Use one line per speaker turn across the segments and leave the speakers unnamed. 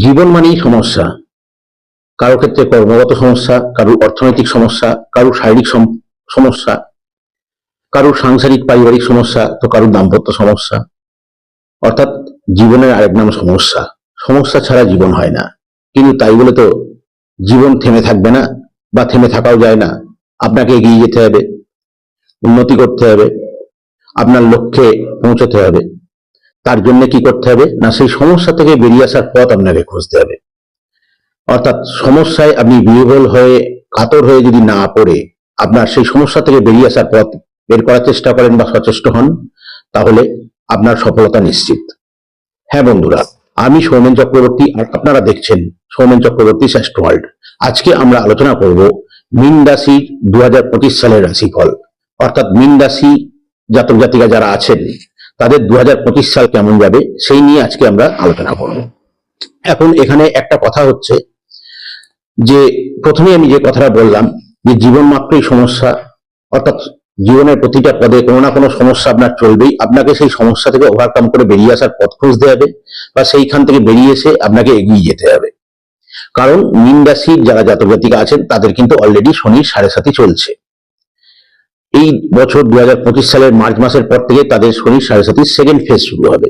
জীবন মানেই সমস্যা। কারও ক্ষেত্রে কর্মগত সমস্যা, কারোর অর্থনৈতিক সমস্যা, কারোর শারীরিক সম- সমস্যা, কারোর সাংসারিক পারিবারিক সমস্যা, তো কারোর দাম্পত্য সমস্যা। অর্থাৎ জীবনের আরেক নাম সমস্যা। সমস্যা ছাড়া জীবন হয় না। কিন্তু তাই বলে তো জীবন থেমে থাকবে না বা থেমে থাকাও যায় না। আপনাকে এগিয়ে যেতে হবে, উন্নতি করতে হবে, আপনার লক্ষ্যে পৌঁছতে হবে। তার জন্য কি করতে হবে? না, সেই সমস্যা থেকে বেরিয়ে আসার পথ আপনাকে খুঁজতে হবে। অর্থাৎ সমস্যায় আপনি বিহবল হয়ে, কাতর হয়ে যদি না পড়ে, আপনার সেই সমস্যা থেকে বেরিয়ে আসার পথ বের করার চেষ্টা করেন বা সচেষ্ট হন, তাহলে আপনার সফলতা নিশ্চিত। হ্যাঁ বন্ধুরা, আমি সৌমেন চক্রবর্তী, আর আপনারা দেখছেন সৌমেন চক্রবর্তী শ্রেষ্ঠ ওয়ার্ল্ড। আজকে আমরা আলোচনা করব মিন রাশির দু সালের রাশিফল। অর্থাৎ মিন রাশি জাতক জাতিকা যারা আছেন তাদের দু হাজার পঁচিশ সাল কেমন যাবে, সেই নিয়ে আজকে আমরা আলোচনা করব। এখন এখানে একটা কথা হচ্ছে যে প্রথমে আমি যে কথাটা বললাম যে, জীবন মাত্রই সমস্যা, অর্থাৎ জীবনের প্রতিটা পদে কোনো না কোনো সমস্যা আপনার চলবেই। আপনাকে সেই সমস্যা থেকে ওভারকাম করে বেরিয়ে আসার পথ খুঁজতে হবে বা সেইখান থেকে বেরিয়ে এসে আপনাকে এগিয়ে যেতে হবে। কারণ মিন রাশির যারা জাতক জাতিকা আছেন, তাদের কিন্তু অলরেডি শনির সাড়ে সাথে চলছে। এই বছর দু হাজার পঁচিশ সালের মার্চ মাসের পর থেকে তাদের শনির সাড়ে সাথে সেকেন্ড ফেজ শুরু হবে।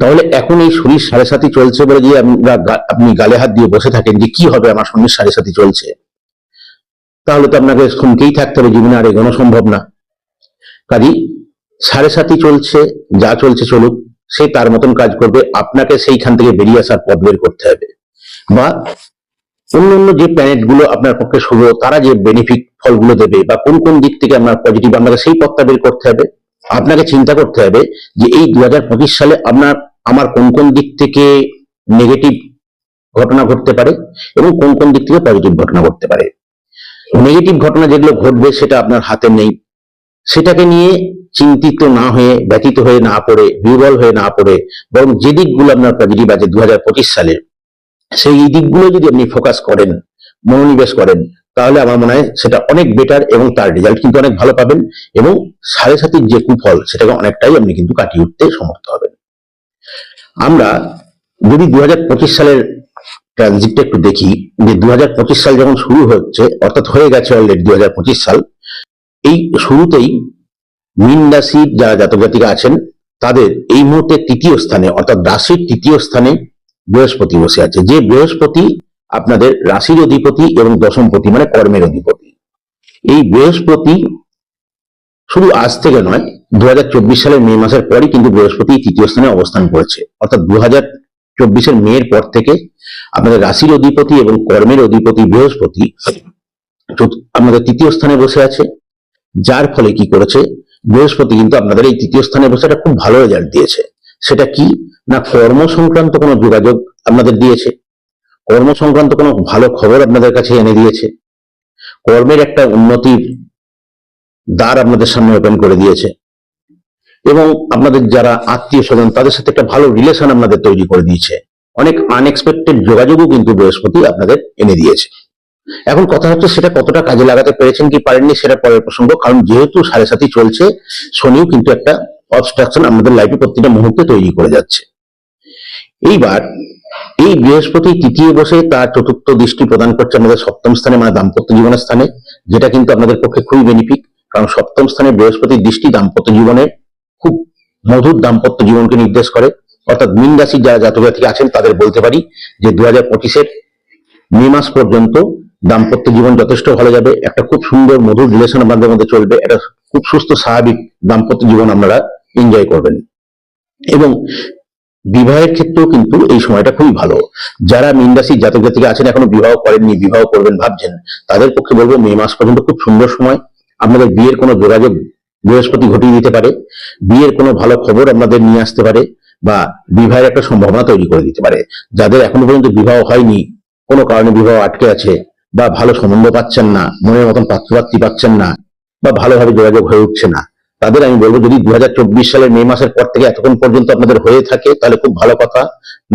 তাহলে এখন এই শনির সাড়ে সাথী চলছে বলে যে আমরা আপনি গালে হাত দিয়ে বসে থাকেন যে কি হবে আমার শনির সাড়ে সাথী চলছে। তাহলে তো আপনাকে শুনকেই থাকতে হবে, জীবনে আর এগোনো সম্ভব না। কাজী, সাড়ে সাথী চলছে, যা চলছে চলুক, সে তার মতন কাজ করবে, আপনাকে সেইখান থেকে বেরিয়ে আসার পথ বের করতে হবে। বা অন্য অন্য যে প্ল্যানেটগুলো আপনার পক্ষে শুভ তারা যে বেনিফিট ফলগুলো দেবে বা কোন কোন দিক থেকে আপনার পজিটিভ আপনাকে সেই পথটা বের করতে হবে, আপনাকে চিন্তা করতে হবে যে এই দু হাজার পঁচিশ সালে আপনার, আমার কোন কোন দিক থেকে নেগেটিভ ঘটনা ঘটতে পারে এবং কোন কোন দিক থেকে পজিটিভ ঘটনা ঘটতে পারে। নেগেটিভ ঘটনা যেগুলো ঘটবে সেটা আপনার হাতে নেই। সেটাকে নিয়ে চিন্তিত না হয়ে ব্যতীত হয়ে না পড়ে, দুর্বল হয়ে না পড়ে, বরং যে দিকগুলো আপনার পজিটিভ আছে দু হাজার পঁচিশ সালে, সেই দিকগুলো যদি আপনি ফোকাস করেন, মনোনিবেশ করেন তাহলে আমার মনে হয় সেটা অনেক বেটার এবং তার রেজাল্ট কিন্তু অনেক ভালো পাবেন এবং সাড়ে সাতির যে কুফল সেটাকে অনেকটাই আপনি কিন্তু কাটিয়ে উঠতে সমর্থ হবেন। আমরা যদি দুহাজার পঁচিশ সালের ট্রানজিটটা একটু দেখি, যে দুহাজার পঁচিশ সাল যখন শুরু হচ্ছে, অর্থাৎ হয়ে গেছে অলরেডি দুই হাজার পঁচিশ সাল, এই শুরুতেই মিন যারা জাতক জাতিকা আছেন, তাদের এই মুহূর্তে তৃতীয় স্থানে, অর্থাৎ রাশির তৃতীয় স্থানে বৃহস্পতি বসে আছে। যে বৃহস্পতি আপনাদের রাশির অধিপতি এবং দশমপতি মানে কর্মের অধিপতি। এই বৃহস্পতি শুধু আজ থেকে নয় দু সালের মে মাসের পরই কিন্তু বৃহস্পতি তৃতীয় স্থানে অবস্থান করেছে। অর্থাৎ দু চব্বিশের মেয়ের পর থেকে আপনাদের রাশির অধিপতি এবং কর্মের অধিপতি বৃহস্পতি আপনাদের তৃতীয় স্থানে বসে আছে। যার ফলে কি করেছে? বৃহস্পতি কিন্তু আপনাদের এই তৃতীয় স্থানে বসে একটা খুব ভালো রেজাল্ট দিয়েছে। সেটা কি? না কর্ম সংক্রান্ত কোনো যোগাযোগ আপনাদের দিয়েছে? কর্ম সংক্রান্ত কোনো ভালো খবর আপনাদের কাছে এনে দিয়েছে? কর্মের একটা উন্নতির দ্বার আপনাদের সামনে ওপেন করে দিয়েছে। এবং আপনাদের যারা আত্মীয় স্বজন, তাদের সাথে একটা ভালো রিলেশন আপনাদের তৈরি করে দিয়েছে। অনেক আনএক্সপেক্টেড যোগাযোগও কিন্তু বৃহস্পতি আপনাদের এনে দিয়েছে। এখন কথা হচ্ছে, সেটা কতটা কাজে লাগাতে পেরেছেন কি পারেননি সেটা পরের প্রসঙ্গ। কারণ যেহেতু সাড়ে সাথে চলছে, শনিও কিন্তু একটা অবস্ট্রাকশন আমাদের লাইফে প্রতিটা মুহূর্তে তৈরি করে যাচ্ছে। এইবার এই বৃহস্পতি তৃতীয় বসে তার চতুর্থ দৃষ্টি প্রদান করছে আমাদের সপ্তম স্থানে মানে দাম্পত্য জীবনের স্থানে, যেটা কিন্তু আপনাদের পক্ষে খুবই বেনিফিট কারণ সপ্তম স্থানে বৃহস্পতির দৃষ্টি দাম্পত্য জীবনে খুব মধুর দাম্পত্য জীবনকে নির্দেশ করে। অর্থাৎ মিন রাশির যারা জাতক জাতিক আছেন, তাদের বলতে পারি যে দু হাজার পঁচিশের মে মাস পর্যন্ত দাম্পত্য জীবন যথেষ্ট ভালো যাবে। একটা খুব সুন্দর, মধুর রিলেশন আপনাদের মধ্যে চলবে। একটা খুব সুস্থ, স্বাভাবিক দাম্পত্য জীবন আপনারা এনজয় করবেন। এবং বিবাহের ক্ষেত্রেও কিন্তু এই সময়টা খুবই ভালো। যারা মীন জাতক জাতিকা আছেন, এখনও বিবাহ করেননি, বিবাহ করবেন ভাবছেন, তাদের পক্ষে বলব মে মাস পর্যন্ত খুব সুন্দর সময়। আপনাদের বিয়ের কোনো যোগাযোগ বৃহস্পতি ঘটিয়ে দিতে পারে। বিয়ের কোনো ভালো খবর আপনাদের নিয়ে আসতে পারে বা বিবাহের একটা সম্ভাবনা তৈরি করে দিতে পারে। যাদের এখনও পর্যন্ত বিবাহ হয়নি, কোনো কারণে বিবাহ আটকে আছে বা ভালো সম্বন্ধ পাচ্ছেন না, মনের মতন পাত্রপাত্রী পাচ্ছেন না বা ভালোভাবে যোগাযোগ হয়ে উঠছে না তাদের আমি বলব, যদি দু হাজার চব্বিশ সালের মে মাসের পর থেকে এতক্ষণ পর্যন্ত আপনাদের হয়ে থাকে, তাহলে খুব ভালো কথা।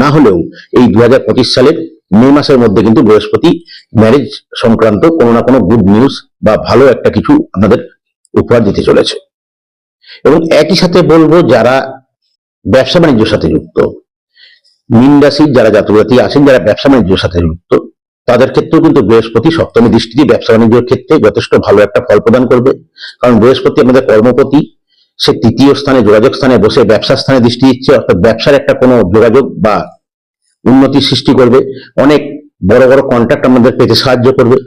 না হলেও এই দু হাজার পঁচিশ সালের মে মাসের মধ্যে কিন্তু বৃহস্পতি ম্যারেজ সংক্রান্ত কোনো না কোনো গুড নিউজ বা ভালো একটা কিছু আপনাদের উপহার দিতে চলেছে। এবং একই সাথে বলব, যারা ব্যবসা বাণিজ্যের সাথে যুক্ত, মীন রাশির যারা জাতজাতি আছেন, যারা ব্যবসা বাণিজ্যের সাথে যুক্ত তাদের ক্ষেত্রেও কিন্তু বৃহস্পতি, সপ্তমী দৃষ্টি দিয়ে ব্যবসা বাণিজ্যের ক্ষেত্রে যথেষ্ট ভালো একটা ফল প্রদান করবে। কারণ বৃহস্পতি আমাদের কর্মপতি, সে তৃতীয় স্থানে, যোগাযোগ স্থানে বসে ব্যবসার স্থানে দৃষ্টি দিচ্ছে, অর্থাৎ ব্যবসার একটা কোনো যোগাযোগ বা উন্নতি সৃষ্টি করবে। অনেক বড় বড় কন্ট্রাক্ট আমাদের পেতে সাহায্য করবে।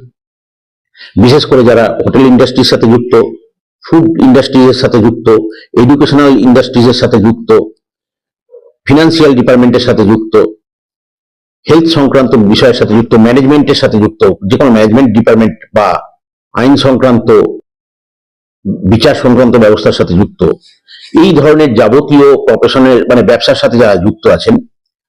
বিশেষ করে যারা হোটেল ইন্ডাস্ট্রির সাথে যুক্ত ফুড ইন্ডাস্ট্রিজের সাথে যুক্ত এডুকেশনাল ইন্ডাস্ট্রিজের সাথে যুক্ত ফিনান্সিয়াল ডিপার্টমেন্টের সাথে যুক্ত হেলথ সংক্রান্ত বিষয়ের সাথে যুক্ত ম্যানেজমেন্টের সাথে যুক্ত যে কোনো ম্যানেজমেন্ট ডিপার্টমেন্ট বা আইন সংক্রান্ত, বিচার সংক্রান্ত ব্যবস্থার সাথে যুক্ত। এই ধরনের যাবতীয় প্রফেশনের মানে ব্যবসার সাথে যারা যুক্ত আছেন,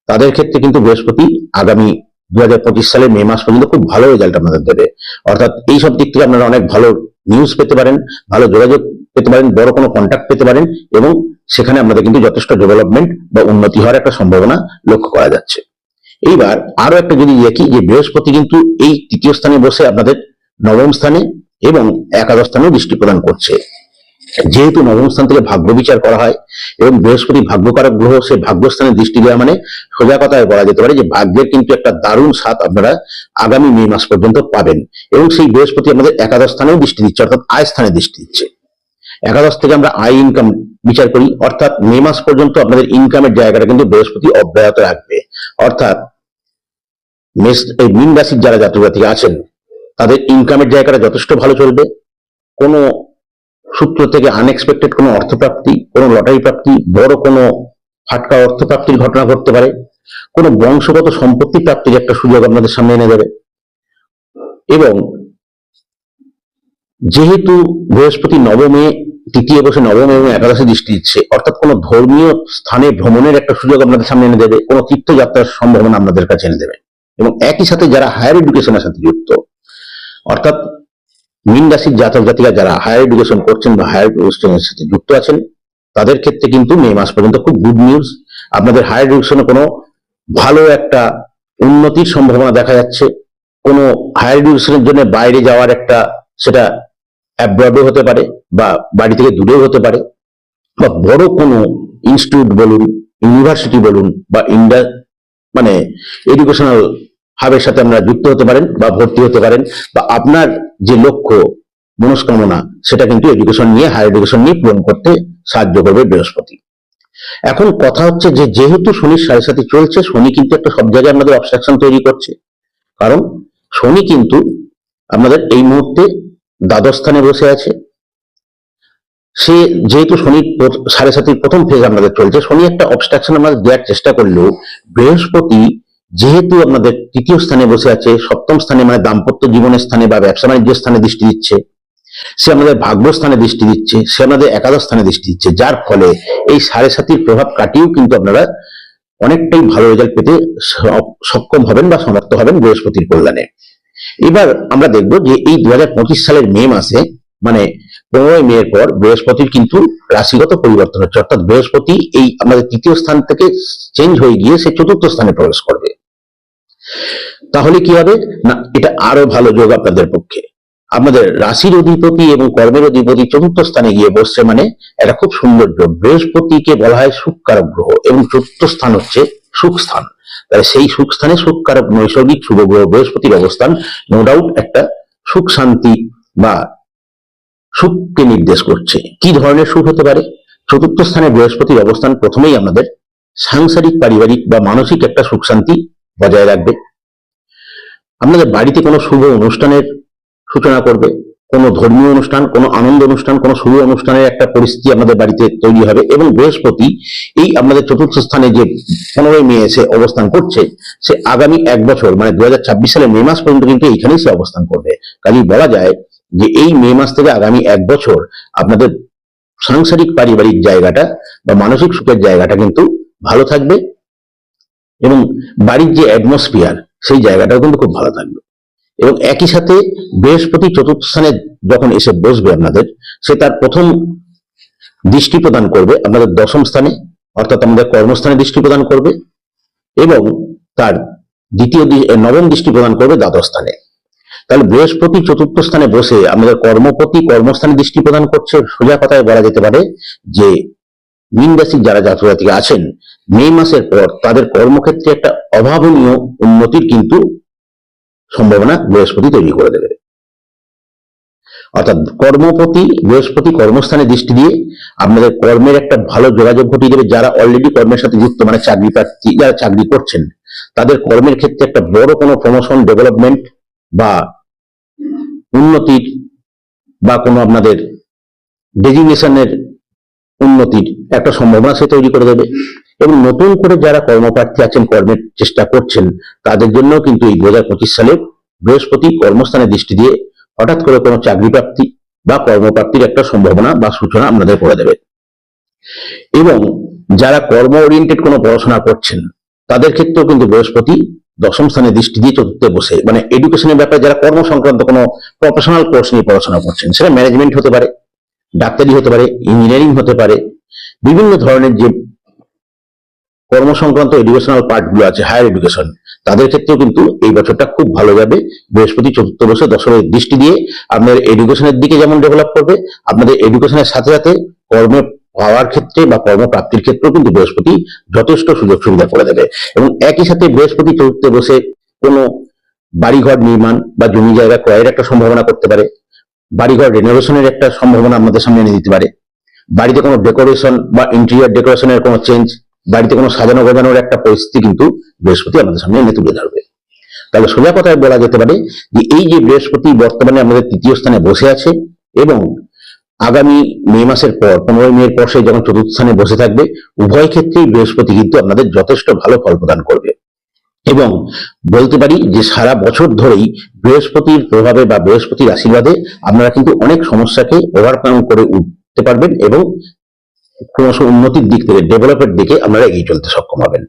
তাদের ক্ষেত্রে কিন্তু বৃহস্পতি আগামী দু হাজার পঁচিশ সালের মে মাস পর্যন্ত খুব ভালো রেজাল্ট আপনাদের দেবে। অর্থাৎ এই সব দিক থেকে আপনারা অনেক ভালো নিউজ পেতে পারেন, ভালো যোগাযোগ পেতে পারেন, বড় কোনো কন্ট্যাক্ট পেতে পারেন এবং সেখানে আপনাদের কিন্তু যথেষ্ট ডেভেলপমেন্ট বা উন্নতি হওয়ার একটা সম্ভাবনা লক্ষ্য করা যাচ্ছে। এইবার আরও একটা যদি দেখি যে বৃহস্পতি কিন্তু এই তৃতীয় স্থানে বসে আপনাদের নবম স্থানে এবং একাদশ স্থানেও দৃষ্টি প্রদান করছে। যেহেতু নবম স্থান থেকে ভাগ্য বিচার করা হয় এবং বৃহস্পতি ভাগ্যকারক গ্রহ, সে ভাগ্যস্থানে দৃষ্টি দেওয়া মানে সোজা কথায় বলা যেতে পারে যে ভাগ্যের কিন্তু একটা দারুণ সাথ আপনারা আগামী মে মাস পর্যন্ত পাবেন এবং সেই বৃহস্পতি আমাদের একাদশ স্থানেও দৃষ্টি দিচ্ছে, অর্থাৎ আয় স্থানে দৃষ্টি দিচ্ছে। একাদশ থেকে আমরা আয় ইনকাম বিচার করি, অর্থাৎ মে মাস পর্যন্ত আপনাদের ইনকামের জায়গাটা কিন্তু বৃহস্পতি অব্যাহত রাখবে। অর্থাৎ এই রাশির যারা জাতিকা আছেন, তাদের ইনকামের জায়গাটা যথেষ্ট ভালো চলবে। কোনো সূত্র থেকে আনএক্সপেক্টেড কোনো অর্থপ্রাপ্তি, কোনো লটারি প্রাপ্তি, বড় কোনো ফাটকা অর্থপ্রাপ্তির ঘটনা ঘটতে পারে। কোনো বংশগত সম্পত্তি প্রাপ্তির একটা সুযোগ আপনাদের সামনে এনে দেবে। এবং যেহেতু বৃহস্পতি নবমে তৃতীয় বসে নবম এবং একাদশে দৃষ্টি দিচ্ছে। অর্থাৎ কোনো ধর্মীয় স্থানে ভ্রমণের একটা সুযোগ আপনাদের সামনে এনে দেবে, কোনো তীর্থযাত্রার সম্ভাবনা আপনাদের কাছে এনে দেবে। এবং একই সাথে যারা হায়ার এডুকেশনের সাথে যুক্ত, অর্থাৎ মীন রাশির জাতক জাতিকা যারা হায়ার এডুকেশন করছেন বা হায়ার এডুকেশনের সাথে যুক্ত আছেন, তাদের ক্ষেত্রে কিন্তু মে মাস পর্যন্ত খুব গুড নিউজ আপনাদের হায়ার এডুকেশনে কোনো ভালো একটা উন্নতির সম্ভাবনা দেখা যাচ্ছে। কোনো হায়ার এডুকেশনের জন্য বাইরে যাওয়ার একটা সেটা অ্যাব্রডও হতে পারে বা বাড়ি থেকে দূরেও হতে পারে বা বড় কোনো ইনস্টিটিউট বলুন ইউনিভার্সিটি বলুন বা ইন্ডা মানে এডুকেশনাল হাবের সাথে আপনারা যুক্ত হতে পারেন বা ভর্তি হতে পারেন বা আপনার যে লক্ষ্য, মনস্কামনা, সেটা কিন্তু এডুকেশন নিয়ে হায়ার এডুকেশন নিয়ে পূরণ করতে সাহায্য করবে বৃহস্পতি। এখন কথা হচ্ছে যে, যেহেতু শনির সাড়ে সাথে চলছে, শনি কিন্তু একটা সব জায়গায় আপনাদের অবস্ট্রাকশন তৈরি করছে। কারণ শনি কিন্তু আপনাদের এই মুহূর্তে দ্বাদশ স্থানে বসে আছে। সে যেহেতু শনি সাড়ে সাতির প্রথম ফেজ আমাদের চলছে, শনি একটা অবস্ট্রাকশন আমাদের দেওয়ার চেষ্টা করলেও বৃহস্পতি যেহেতু আপনাদের তৃতীয় স্থানে বসে আছে, সপ্তম স্থানে মানে দাম্পত্য জীবনের স্থানে বা ব্যবসা বাণিজ্যের স্থানে দৃষ্টি দিচ্ছে, সে আমাদের ভাগ্যস্থানে দৃষ্টি দিচ্ছে, সে আমাদের একাদশ স্থানে দৃষ্টি দিচ্ছে, যার ফলে এই সাড়ে সাতির প্রভাব কাটিয়েও কিন্তু আপনারা অনেকটাই ভালো রেজাল্ট পেতে সক্ষম হবেন বা সমর্থ হবেন বৃহস্পতির কল্যাণে। এবার আমরা দেখব যে এই দুই হাজার পঁচিশ সালের মে মাসে মানে পনেরোই মে পর বৃহস্পতির কিন্তু রাশিগত পরিবর্তন হচ্ছে। অর্থাৎ বৃহস্পতি এই আমাদের তৃতীয় স্থান থেকে চেঞ্জ হয়ে গিয়ে সে চতুর্থ স্থানে প্রবেশ করবে। তাহলে কি হবে? না, এটা আরও ভালো যোগ আপনাদের পক্ষে। আমাদের রাশির অধিপতি এবং কর্মের অধিপতি চতুর্থ স্থানে গিয়ে বসছে মানে এটা খুব সুন্দর যোগ। বৃহস্পতিকে বলা হয় সুখকারক গ্রহ এবং চতুর্থ স্থান হচ্ছে সুখ স্থান তাহলে সেই সুখ স্থানে সুখকারক নৈসর্গিক শুভ বৃহস্পতির অবস্থান নো ডাউট একটা সুখ শান্তি বা সুখকে নির্দেশ করছে। কি ধরনের সুখ হতে পারে? চতুর্থ স্থানে বৃহস্পতির অবস্থান প্রথমেই আমাদের সাংসারিক, পারিবারিক বা মানসিক একটা সুখ শান্তি বজায় রাখবে। আপনাদের বাড়িতে কোনো শুভ অনুষ্ঠানের সূচনা করবে কোনো ধর্মীয় অনুষ্ঠান, কোনো আনন্দ অনুষ্ঠান, কোনো শুভ অনুষ্ঠানের একটা পরিস্থিতি আমাদের বাড়িতে তৈরি হবে এবং বৃহস্পতি এই আমাদের চতুর্থ স্থানে যে পনেরোই মে এসে অবস্থান করছে, সে আগামী এক বছর মানে দু সালের মে মাস পর্যন্ত কিন্তু এইখানেই সে অবস্থান করবে। কাজেই বলা যায় যে এই মে মাস থেকে আগামী এক বছর আপনাদের সাংসারিক পারিবারিক জায়গাটা বা মানসিক সুখের জায়গাটা কিন্তু ভালো থাকবে এবং বাড়ির যে অ্যাটমসফিয়ার সেই জায়গাটাও কিন্তু খুব ভালো থাকবে। এবং একই সাথে বৃহস্পতি চতুর্থ স্থানে যখন এসে বসবে আপনাদের, সে তার প্রথম দৃষ্টি প্রদান করবে আপনাদের দশম স্থানে, অর্থাৎ আমাদের কর্মস্থানে দৃষ্টি প্রদান করবে এবং তার দ্বিতীয় নবম দৃষ্টি প্রদান করবে দ্বাদশ স্থানে। তাহলে বৃহস্পতি চতুর্থ স্থানে বসে আমাদের কর্মপতি কর্মস্থানে দৃষ্টি প্রদান করছে, সোজা কথায় বলা যেতে পারে যে মীন রাশির যারা জাতজাতিকা আছেন, মে মাসের পর তাদের কর্মক্ষেত্রে একটা অভাবনীয় উন্নতির কিন্তু সম্ভাবনা বৃহস্পতি তৈরি করে দেবে। অর্থাৎ কর্মপতি বৃহস্পতি কর্মস্থানে দৃষ্টি দিয়ে আপনাদের কর্মের একটা ভালো যোগাযোগ ঘটিয়ে দেবে। যারা অলরেডি কর্মের সাথে যুক্ত মানে চাকরি প্রার্থী, যারা চাকরি করছেন, তাদের কর্মের ক্ষেত্রে একটা বড় কোনো প্রমোশন ডেভেলপমেন্ট বা উন্নতির বা কোনো আপনাদের ডেজিগনেশনের উন্নতির একটা সম্ভাবনা সে তৈরি করে দেবে। এবং নতুন করে যারা কর্মপ্রার্থী আছেন, কর্মের চেষ্টা করছেন, তাদের জন্য কিন্তু এই দু হাজার পঁচিশ সালে বৃহস্পতি কর্মস্থানে দৃষ্টি দিয়ে হঠাৎ করে কোনো চাকরি প্রাপ্তি বা কর্মপ্রাপ্তির একটা সম্ভাবনা বা সূচনা আপনাদের করে দেবে। এবং যারা কর্ম ওরিয়েন্টেড কোনো পড়াশোনা করছেন, তাদের ক্ষেত্রেও কিন্তু বৃহস্পতি দশম স্থানে দৃষ্টি দিয়ে চতুর্থে বসে মানে এডুকেশনের ব্যাপারে যারা কর্ম সংক্রান্ত কোনো প্রফেশনাল কোর্স নিয়ে পড়াশোনা করছেন, সেটা ম্যানেজমেন্ট হতে পারে, ডাক্তারি হতে পারে ইঞ্জিনিয়ারিং হতে পারে, বিভিন্ন ধরনের যে কর্ম সংক্রান্ত এডুকেশনাল পার্টগুলো আছে হায়ার এডুকেশন তাদের ক্ষেত্রেও কিন্তু এই বছরটা খুব ভালো যাবে। বৃহস্পতি চতুর্থ বসে দশমের দৃষ্টি দিয়ে আপনাদের এডুকেশনের দিকে যেমন ডেভেলপ করবে, আপনাদের এডুকেশনের সাথে সাথে কর্মে পাওয়ার ক্ষেত্রে বা কর্মপ্রাপ্তির ক্ষেত্রেও কিন্তু বৃহস্পতি যথেষ্ট সুযোগ সুবিধা করে দেবে। এবং একই সাথে বৃহস্পতি চতুর্থে বসে কোনো বাড়িঘর নির্মাণ বা জমি জায়গা ক্রয়ের একটা সম্ভাবনা করতে পারে। বাড়িঘর রেনোভেশনের একটা সম্ভাবনা আমাদের সামনে এনে দিতে পারে। বাড়িতে কোনো ডেকোরেশন বা ইন্টেরিয়ার ডেকোরেশনের কোনো চেঞ্জ বাড়িতে কোনো সাজানো গোজানোর একটা পরিস্থিতি কিন্তু বৃহস্পতি আমাদের সামনে এনে তুলে ধরবে। তাহলে সোজা কথায় বলা যেতে পারে যে এই যে বৃহস্পতি বর্তমানে আমাদের তৃতীয় স্থানে বসে আছে এবং আগামী মে মাসের পর, পনেরোই মের পর সে যখন চতুর্থ স্থানে বসে থাকবে, উভয় ক্ষেত্রেই বৃহস্পতি কিন্তু আপনাদের যথেষ্ট ভালো ফল প্রদান করবে। এবং বলতে পারি যে সারা বছর ধরেই বৃহস্পতির প্রভাবে বা বৃহস্পতির আশীর্বাদে আপনারা কিন্তু অনেক সমস্যাকে ওভারকাম করে উঠতে পারবেন এবং ক্রমশ উন্নতির দিক থেকে ডেভেলপের দিকে আপনারা এগিয়ে চলতে সক্ষম হবেন।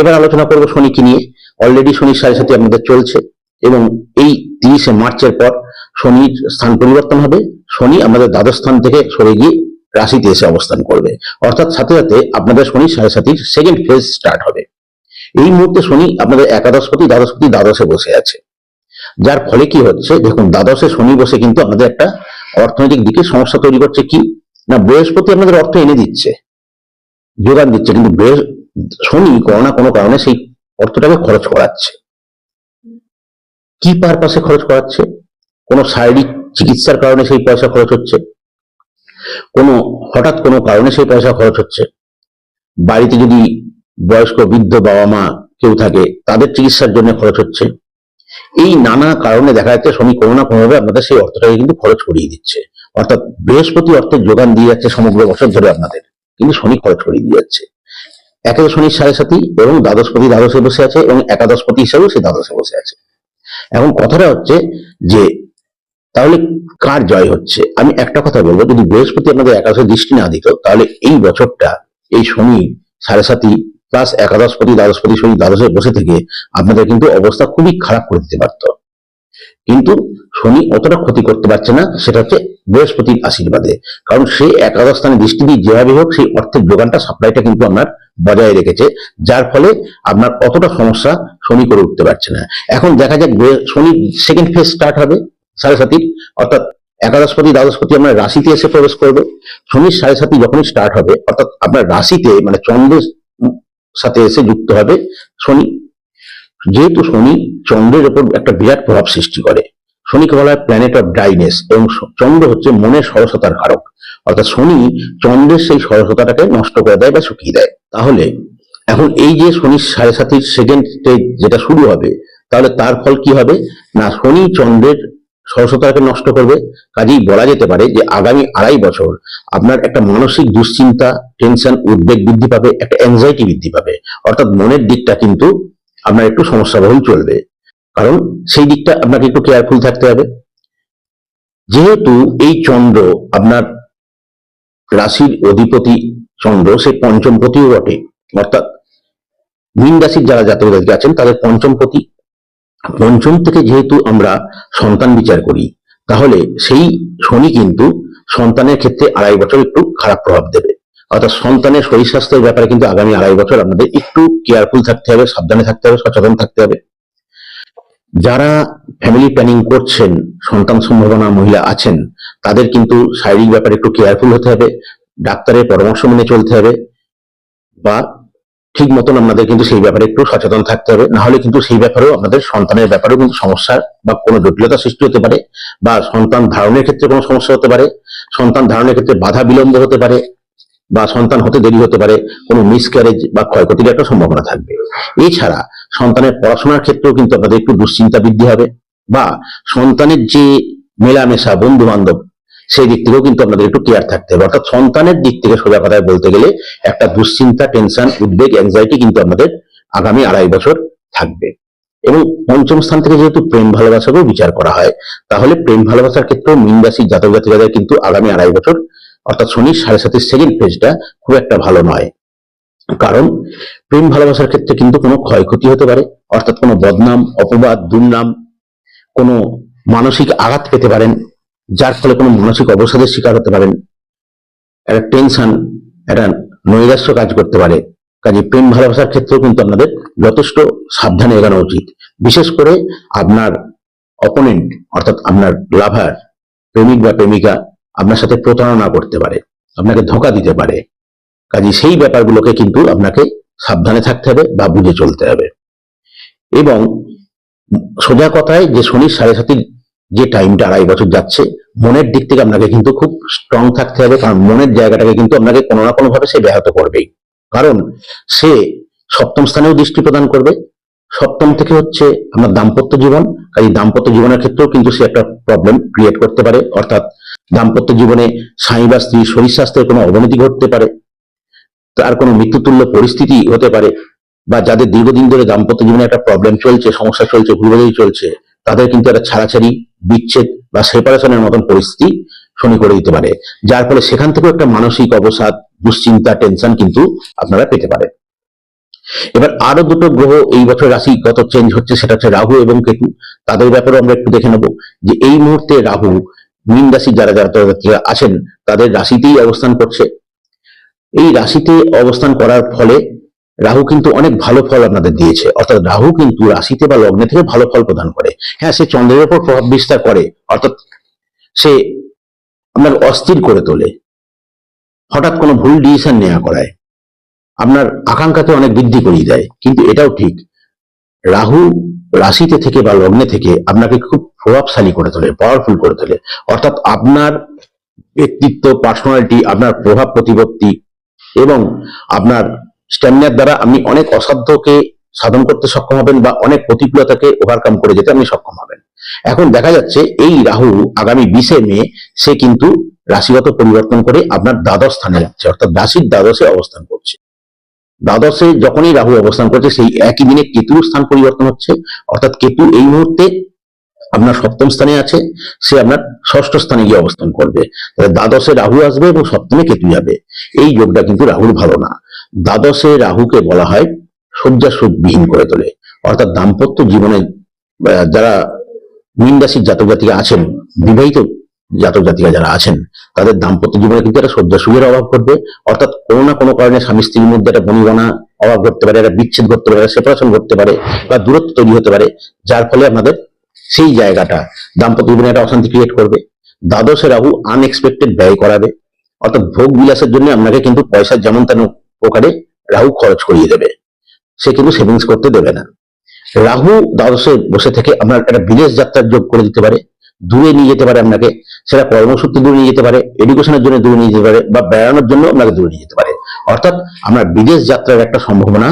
এবার আলোচনা করব শনিকে নিয়ে। অলরেডি শনির সাড়ে সাথে আপনাদের চলছে এবং এই তিরিশে মার্চের পর শনির স্থান পরিবর্তন হবে। শনি আমাদের দ্বাদশ স্থান থেকে সরে গিয়ে রাশিতে এসে অবস্থান করবে। অর্থাৎ সাথে সাথে আপনাদের শনি সাড়ে সাতির সেকেন্ড ফেজ স্টার্ট হবে। এই মুহূর্তে শনি আপনাদের একাদশপতি, দ্বাদশপতি, দ্বাদশে বসে আছে। যার ফলে কি হচ্ছে? দেখুন, দ্বাদশে শনি বসে কিন্তু আমাদের একটা অর্থনৈতিক দিকে সমস্যা তৈরি করছে কি? না, বৃহস্পতি আপনাদের অর্থ এনে দিচ্ছে, যোগান দিচ্ছে, কিন্তু শনি কোনো না কোনো কারণে সেই অর্থটাকে খরচ করাচ্ছে। কি পারপাসে খরচ করাচ্ছে? কোনো শারীরিক চিকিৎসার কারণে সেই পয়সা খরচ হচ্ছে? কোনো, হঠাৎ কোনো কারণে সেই পয়সা খরচ হচ্ছে? বাড়িতে যদি বয়স্ক বৃদ্ধ বাবা মা কেউ থাকে, তাদের চিকিৎসার জন্য খরচ হচ্ছে? এই নানা কারণে দেখা যাচ্ছে শনি কোনো না কোনোভাবে আপনাদের সেই অর্থটাকে কিন্তু খরচ করিয়ে দিচ্ছে। অর্থাৎ বৃহস্পতি অর্থের যোগান দিয়ে যাচ্ছে সমগ্র বছর ধরে আপনাদের। কিন্তু শনি খরচ করিয়ে দিয়ে যাচ্ছে। একাদশ শনির সাড়ে সাথী এবং দ্বাদশপতি দ্বাদশে বসে আছে এবং একাদশপতি হিসাবেও সে দ্বাদশে বসে আছে। এখন কথাটা হচ্ছে যে, তাহলে কার জয় হচ্ছে? আমি একটা কথা বলব, যদি বৃহস্পতি আপনাদের একাদশে দৃষ্টি না দিত, তাহলে এই বছরটা, এই শনি সাড়ে সাথী প্লাস একাদশপতি, দ্বাদশপতি, শনি, দ্বাদশে বসে থেকে আপনাদের কিন্তু অবস্থা খুবই খারাপ করে দিতে পারত। কিন্তু শনি অতটা ক্ষতি করতে পারছে না, সেটা হচ্ছে বৃহস্পতির আশীর্বাদে। কারণ সে একাদশ স্থানে দৃষ্টি দিয়ে যেভাবে হোক, সেই অর্থের যোগানটা সাপ্লাইটা কিন্তু আপনার বজায় রেখেছে, যার ফলে আপনার অতটা সমস্যা শনি করে উঠতে পারছে না। এখন দেখা যাক শনি সেকেন্ড ফেজ স্টার্ট হবে, সাড়ে সাতির, অর্থাৎ একাদশপতি, দ্বাদশপতি আপনার রাশিতে এসে প্রবেশ করবে। শনির সাড়ে সাতি যখনই স্টার্ট হবে, অর্থাৎ আপনার রাশিতে মানে চন্দ্রের সাথে এসে যুক্ত হবে শনি। যেহেতু শনি চন্দ্রের উপর একটা বিরাট প্রভাব সৃষ্টি করে, শনিকে বলা হয় প্ল্যানেট অফ ড্রাইনেস এবং চন্দ্র হচ্ছে মনের সরসতার কারক অর্থাৎ শনি চন্দ্রের সেই সরসতাটাকে নষ্ট করে দেয় বা শুকিয়ে দেয়। তাহলে এখন এই যে শনি সাড়ে সাতির সেকেন্ড স্টেজ যেটা শুরু হবে, তাহলে তার ফল কি হবে? না, শনি চন্দ্রের সরসতাকে নষ্ট করবে। কাজেই বলা যেতে পারে যে আগামী আড়াই বছর আপনার একটা মানসিক দুশ্চিন্তা টেনশন উদ্বেগ বৃদ্ধি পাবে, একটা অ্যাংজাইটি বৃদ্ধি পাবে। অর্থাৎ মনের দিকটা কিন্তু আপনার একটু সমস্যাবহুল চলবে। কারণ সেই দিকটা আপনাকে একটু কেয়ারফুল থাকতে হবে। যেহেতু এই চন্দ্র আপনার রাশির অধিপতি চন্দ্র, সে পঞ্চমপতিও বটে। অর্থাৎ মীন রাশির যারা জাতক আছেন, তাদের পঞ্চমপতি পঞ্চম থেকে যেহেতু আমরা সন্তান বিচার করি, তাহলে সেই শনি কিন্তু সন্তানের ক্ষেত্রে আড়াই বছর একটু খারাপ প্রভাব দেবে। অর্থাৎ সন্তানের শরীর স্বাস্থ্যের ব্যাপারে কিন্তু আগামী আড়াই বছর আপনাদের একটু কেয়ারফুল থাকতে হবে, সাবধানে থাকতে হবে, সচেতন থাকতে হবে। যারা ফ্যামিলি প্ল্যানিং করছেন, সন্তান সম্ভাবনা মহিলা আছেন, তাদের কিন্তু শারীরিক ব্যাপারে একটু কেয়ারফুল হতে হবে, ডাক্তারের পরামর্শ মেনে চলতে হবে, বা ঠিক মতন আপনাদের কিন্তু সেই ব্যাপারে একটু সচেতন থাকতে হবে। না হলে কিন্তু সেই ব্যাপারেও আপনাদের সন্তানের ব্যাপারেও কিন্তু সমস্যা বা কোনো জটিলতা সৃষ্টি হতে পারে বা সন্তান ধারণের ক্ষেত্রে কোনো সমস্যা হতে পারে, সন্তান ধারণের ক্ষেত্রে বাধা বিলম্ব হতে পারে বা সন্তান হতে দেরি হতে পারে, কোনো মিসক্যারেজ বা ক্ষয়ক্ষতির একটা সম্ভাবনা থাকবে। এছাড়া সন্তানের পড়াশোনার ক্ষেত্রেও কিন্তু আপনাদের একটু দুশ্চিন্তা বৃদ্ধি হবে বা সন্তানের যে মেলামেশা বন্ধু বান্ধব সেই দিক থেকেও কিন্তু আপনাদের একটু কেয়ার থাকতে হবে। অর্থাৎ সন্তানের দিক থেকে সোজা কথায় বলতে গেলে একটা দুশ্চিন্তা টেনশন উদ্বেগ অ্যাংজাইটি কিন্তু আপনাদের আগামী আড়াই বছর থাকবে। এবং পঞ্চম স্থান থেকে যেহেতু প্রেম ভালোবাসাকেও বিচার করা হয়, তাহলে প্রেম ভালোবাসার ক্ষেত্রেও মীন রাশির জাতক জাতিকাদের কিন্তু আগামী আড়াই বছর, অর্থাৎ শনি সাড়ে সাতের সেকেন্ড ফেজটা খুব একটা ভালো নয়। কারণ প্রেম ভালোবাসার ক্ষেত্রে কিন্তু কোনো ক্ষয়ক্ষতি হতে পারে, অর্থাৎ কোনো বদনাম, অপবাদ, দুর্নাম, কোনো মানসিক আঘাত পেতে পারেন যার ফলে কোনো মানসিক অবসাদের শিকার হতে পারেন। একটা টেনশন একটা নৈরাশ্য কাজ করতে পারে। কাজে প্রেম ভালোবাসার ক্ষেত্রেও কিন্তু আপনাদের যথেষ্ট সাবধানে এগানো উচিত। বিশেষ করে আপনার অপোনেন্ট অর্থাৎ আপনার লাভার প্রেমিক বা প্রেমিকা, আপনার সাথে প্রতারণা করতে পারে, আপনাকে ধোকা দিতে পারে। কাজে সেই ব্যাপারগুলোকে কিন্তু আপনাকে সাবধানে থাকতে হবে বা বুঝে চলতে হবে। এবং সোজা কথায় যে শনির সাড়ে সাতির যে টাইমটা আড়াই বছর যাচ্ছে, মনের দিক থেকে আপনাকে কিন্তু খুব স্ট্রং থাকতে হবে, কারণ মনের জায়গাটাকে কিন্তু আপনাকে কোনো না কোনো ভাবে সে ব্যাহত করবেই। কারণ সে সপ্তম স্থানেও দৃষ্টি প্রদান করবে। সপ্তম থেকে হচ্ছে আমার দাম্পত্য জীবন কাজে দাম্পত্য জীবনের ক্ষেত্রেও কিন্তু সে একটা প্রবলেম ক্রিয়েট করতে পারে। অর্থাৎ দাম্পত্য জীবনে স্বামী বা স্ত্রী শরীর স্বাস্থ্যের কোনো অবনতি ঘটতে পারে, তার কোনো মৃত্যুতুল্য পরিস্থিতি হতে পারে, বা যাদের দীর্ঘদিন ধরে দাম্পত্য জীবনে একটা প্রবলেম চলছে, সমস্যা চলছে ভুলবোঝাই চলছে তাদের কিন্তু একটা ছাড়াছাড়ি, বিচ্ছেদ বা সেপারেশনের মতন পরিস্থিতি শনি করে দিতে পারে। যার ফলে সেখান থেকেও একটা মানসিক অবসাদ, দুশ্চিন্তা, টেনশন কিন্তু আপনারা পেতে পারেন। এবার আরও দুটো গ্রহ এই বছর রাশিগত চেঞ্জ হচ্ছে, সেটা হচ্ছে রাহু এবং কেতু। তাদের ব্যাপারে আমরা একটু দেখে নেব যে এই মুহূর্তে রাহু, মীন রাশি যারা যারা আছেন, তাদের রাশিতেই অবস্থান করছে। এই রাশিতে অবস্থান করার ফলে রাহু কিন্তু অনেক ভালো ফল আপনাদের দিয়েছে। অর্থাৎ রাহু কিন্তু রাশিতে বা লগ্নে থেকে ভালো ফল প্রদান করে। হ্যাঁ সে চন্দ্রের উপর প্রভাব বিস্তার করে। অর্থাৎ সে আপনার অস্থির করে তোলে। হঠাৎ কোনো ভুল ডিসিশন নেওয়া করায়। আপনার আকাঙ্ক্ষাতে অনেক বৃদ্ধি করিয়ে দেয়। কিন্তু এটাও ঠিক, রাহু রাশিতে থেকে বা লগ্নে থেকে আপনাকে খুব প্রভাবশালী করে তোলে পাওয়ারফুল করে তোলে। অর্থাৎ আপনার ব্যক্তিত্ব পার্সোনালিটি আপনার প্রভাব প্রতিপত্তি এবং আপনার স্ট্যামিনার দ্বারা আপনি অনেক অসাধ্যকে সাধন করতে সক্ষম হবেন বা অনেক প্রতিকূলতাকে ওভারকাম করে যেতে আপনি সক্ষম হবেন। এখন দেখা যাচ্ছে এই রাহু আগামী বিশে মে, সে কিন্তু রাশিগত পরিবর্তন করে আপনার দ্বাদশ স্থানে যাচ্ছে, অর্থাৎ রাশির দ্বাদশে অবস্থান করছে। দ্বাদশে যখনই রাহু অবস্থান করছে, সেই একই দিনে কেতুর স্থান পরিবর্তন হচ্ছে, অর্থাৎ কেতু এই মুহূর্তে আপনার সপ্তম স্থানে আছে, সে আপনার ষষ্ঠ স্থানে গিয়ে অবস্থান করবে। দ্বাদশে রাহু আসবে এবং সপ্তমে কেতু যাবে। এই যোগটা কিন্তু রাহুর ভালো না। দ্বাদশে রাহুকে বলা হয় শয্যা সুখবিহীন করে তোলে। অর্থাৎ দাম্পত্য জীবনে যারা মীন জাতক জাতিকা আছেন, বিবাহিত জাতক জাতিকা যারা আছেন, তাদের দাম্পত্য জীবনে কিন্তু একটা শয্যা সুখের অভাব ঘটবে। অর্থাৎ কোনো না কোনো কারণে স্বামী স্ত্রীর মধ্যে একটা বনিবনা অভাব ঘটতে পারে, একটা বিচ্ছেদ ঘটতে পারে সেপারেশন ঘটতে পারে বা দূরত্ব তৈরি হতে পারে, যার ফলে আপনাদের সেই জায়গাটা দাম্পত্য জীবনে একটা অশান্তি ক্রিয়েট করবে। দ্বাদশে রাহু আনএক্সপেক্টেড ব্যয় করাবে। অর্থাৎ ভোগ বিলাসের জন্য আপনাকে কিন্তু পয়সা যেমন তেন প্রকারে রাহু খরচ করিয়ে দেবে। সে কিন্তু সেভিংস করতে দেবে না। রাহু দ্বাদশে বসে থেকে আপনার একটা বিদেশ যাত্রার যোগ করে দিতে পারে, দূরে নিয়ে যেতে পারে আপনাকে, সেটা কর্মসূত্রে দূরে নিয়ে যেতে পারে এডুকেশনের জন্য দূরে নিয়ে যেতে পারে, বা বেড়ানোর জন্য আপনাকে দূরে নিয়ে যেতে পারে। অর্থাৎ আপনার বিদেশ যাত্রার একটা সম্ভাবনা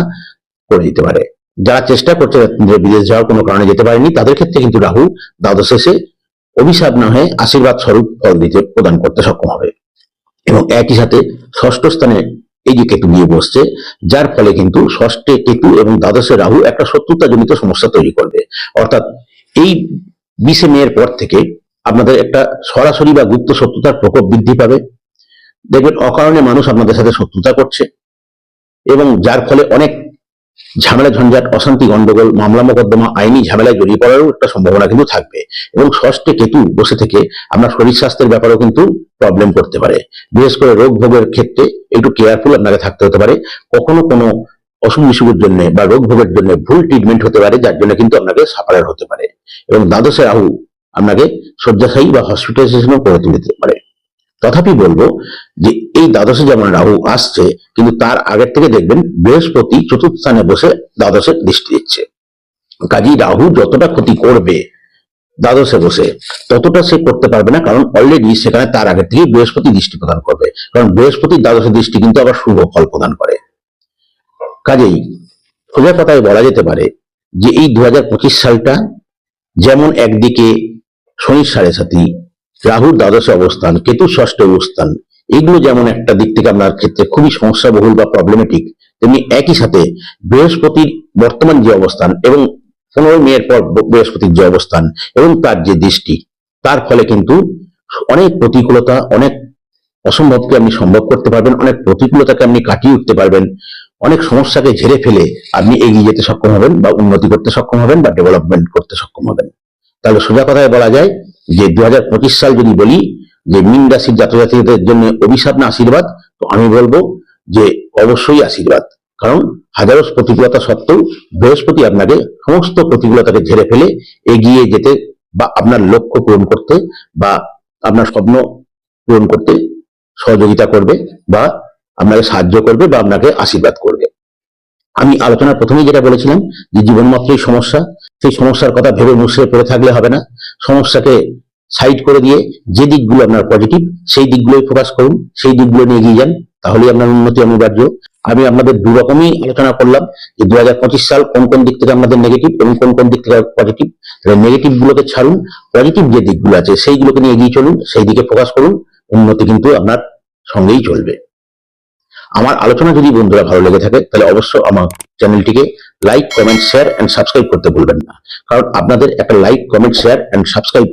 করে দিতে পারে। যারা চেষ্টা করছে যে বিদেশ যাওয়ার কোনো কারণে যেতে পারেনি, তাদের ক্ষেত্রে কিন্তু রাহু দ্বাদশ এসে অভিশাপ না হয়ে আশীর্বাদ স্বরূপ ফল দিতে প্রদান করতে সক্ষম হবে। এবং একই সাথে ষষ্ঠ স্থানে এই কেতু নিয়ে বসছে, যার ফলে কিন্তু ষষ্ঠে কেতু এবং দ্বাদশে রাহু একটা শত্রুতা জনিত সমস্যা তৈরি করবে। অর্থাৎ এই বিশে মেয়ের পর থেকে আপনাদের একটা সরাসরি বা গুপ্ত শত্রুতার প্রকোপ বৃদ্ধি পাবে। দেখবেন অকারণে মানুষ আপনাদের সাথে শত্রুতা করছে এবং যার ফলে অনেক ঝামেলা ঝঞ্ঝাট, অশান্তি, গন্ডগোল, মামলা মোকদ্দমা, আইনি ঝামেলায় জড়িয়ে পড়ারও একটা সম্ভাবনা কিন্তু থাকবে এবং ষষ্ঠে কেতু বসে থেকে আপনার শরীর স্বাস্থ্যের ব্যাপারেও কিন্তু প্রবলেম করতে পারে। বিশেষ করে রোগ ভোগের ক্ষেত্রে একটু কেয়ারফুল আপনাকে থাকতে হতে পারে। কখনো কোনো অসুখ বিসুখের জন্য বা রোগ ভোগের জন্য ভুল ট্রিটমেন্ট হতে পারে, যার জন্য কিন্তু আপনাকে সাফারার হতে পারে। এবং দ্বাদশে রাহু আপনাকে শয্যাশায়ী বা হসপিটালাইজেশনও করে তুলতে পারে। তথাপি বলব যে এই দ্বাদশে যেমন রাহু আসছে, কিন্তু তার আগের থেকে দেখবেন বৃহস্পতি চতুর্থ স্থানে বসে দ্বাদশে দৃষ্টি দিচ্ছে। কাজী রাহু যতটা ক্ষতি করবে দ্বাদশে বসে, ততটা সে করতে পারবে না, কারণ অলরেডি সেখানে তার আগে থেকে বৃহস্পতি দৃষ্টি প্রদান করবে। কারণ বৃহস্পতি দ্বাদশে দৃষ্টি কিন্তু আবার শুভ ফল প্রদান করে। কাজেই সোজা কথায় বলা যেতে পারে যে এই দু হাজার পঁচিশ সালটা যেমন একদিকে শনির সাড়ে সাথী রাহুর দ্বাদশ অবস্থান, কেতুর ষষ্ঠ অবস্থান, এগুলো যেমন একটা দিক থেকে আপনার ক্ষেত্রে খুবই সমস্যাবহুল বা প্রবলেমেটিক তেমনি একই সাথে বৃহস্পতির বর্তমান যে অবস্থান এবং পনেরো মেয়ের পর বৃহস্পতির যে অবস্থান এবং তার যে দৃষ্টি, তার ফলে কিন্তু অনেক প্রতিকূলতা, অনেক অসম্ভবকে আপনি সম্ভব করতে পারবেন, অনেক প্রতিকূলতাকে আপনি কাটিয়ে উঠতে পারবেন, অনেক সমস্যাকে ঝেড়ে ফেলে আপনি এগিয়ে যেতে সক্ষম হবেন বা উন্নতি করতে সক্ষম হবেন বা ডেভেলপমেন্ট করতে সক্ষম হবেন। তাহলে সোজা কথায় বলা যায় যে দু সাল যদি বলি যে মিন রাশির জাতজাতিদের জন্য অভিশাপ না আশীর্বাদ, তো আমি বলব যে অবশ্যই আশীর্বাদ। কারণ হাজারো প্রতিকূলতা সত্ত্বেও বৃহস্পতি আপনাকে সমস্ত প্রতিকূলতাকে ঝেড়ে ফেলে এগিয়ে যেতে বা আপনার লক্ষ্য পূরণ করতে বা আপনার স্বপ্ন পূরণ করতে সহযোগিতা করবে বা আপনাকে সাহায্য করবে বা আপনাকে আশীর্বাদ করবে। আমি আলোচনার প্রথমেই যেটা বলেছিলাম যে জীবন মাত্রই সমস্যা সেই সমস্যার কথা ভেবে মুসড়ে পড়ে থাকলে হবে না। সমস্যাকে সাইড করে দিয়ে যে দিকগুলো আপনার পজিটিভ সেই দিকগুলোই ফোকাস করুন, সেই দিকগুলো নিয়ে এগিয়ে যান, তাহলেই আপনার উন্নতি অনিবার্য। আমি আপনাদের দু রকমই আলোচনা করলাম, যে দু সাল কোন কোন দিক থেকে আমাদের নেগেটিভ এবং কোন কোন দিক থেকে পজিটিভ তাহলে নেগেটিভ গুলোকে ছাড়ুন পজিটিভ যে দিকগুলো আছে, সেইগুলোকে নিয়ে এগিয়ে চলুন, সেই দিকে ফোকাস করুন, উন্নতি কিন্তু আপনার সঙ্গেই চলবে। আমার আলোচনা যদি বন্ধুরা ভালো লেগে থাকে, তাহলে অবশ্যই আমার চ্যানেলটিকে like comment share and subscribe করতে ভুলবেন না। কারণ আপনাদের একটা like comment share and subscribe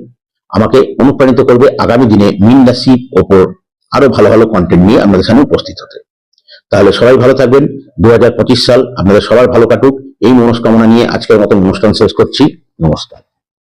আমাকে অনুপ্রাণিত করবে আগামী দিনে মিন রাশির ওপর আরও ভালো ভালো কন্টেন্ট নিয়ে আপনাদের সামনে উপস্থিত হতে। তাহলে সবাই ভালো থাকবেন। দু হাজার পঁচিশ সাল আপনাদের সবার ভালো কাটুক। এই মনস্কামনা নিয়ে আজকের মতন অনুষ্ঠান শেষ করছি। নমস্কার।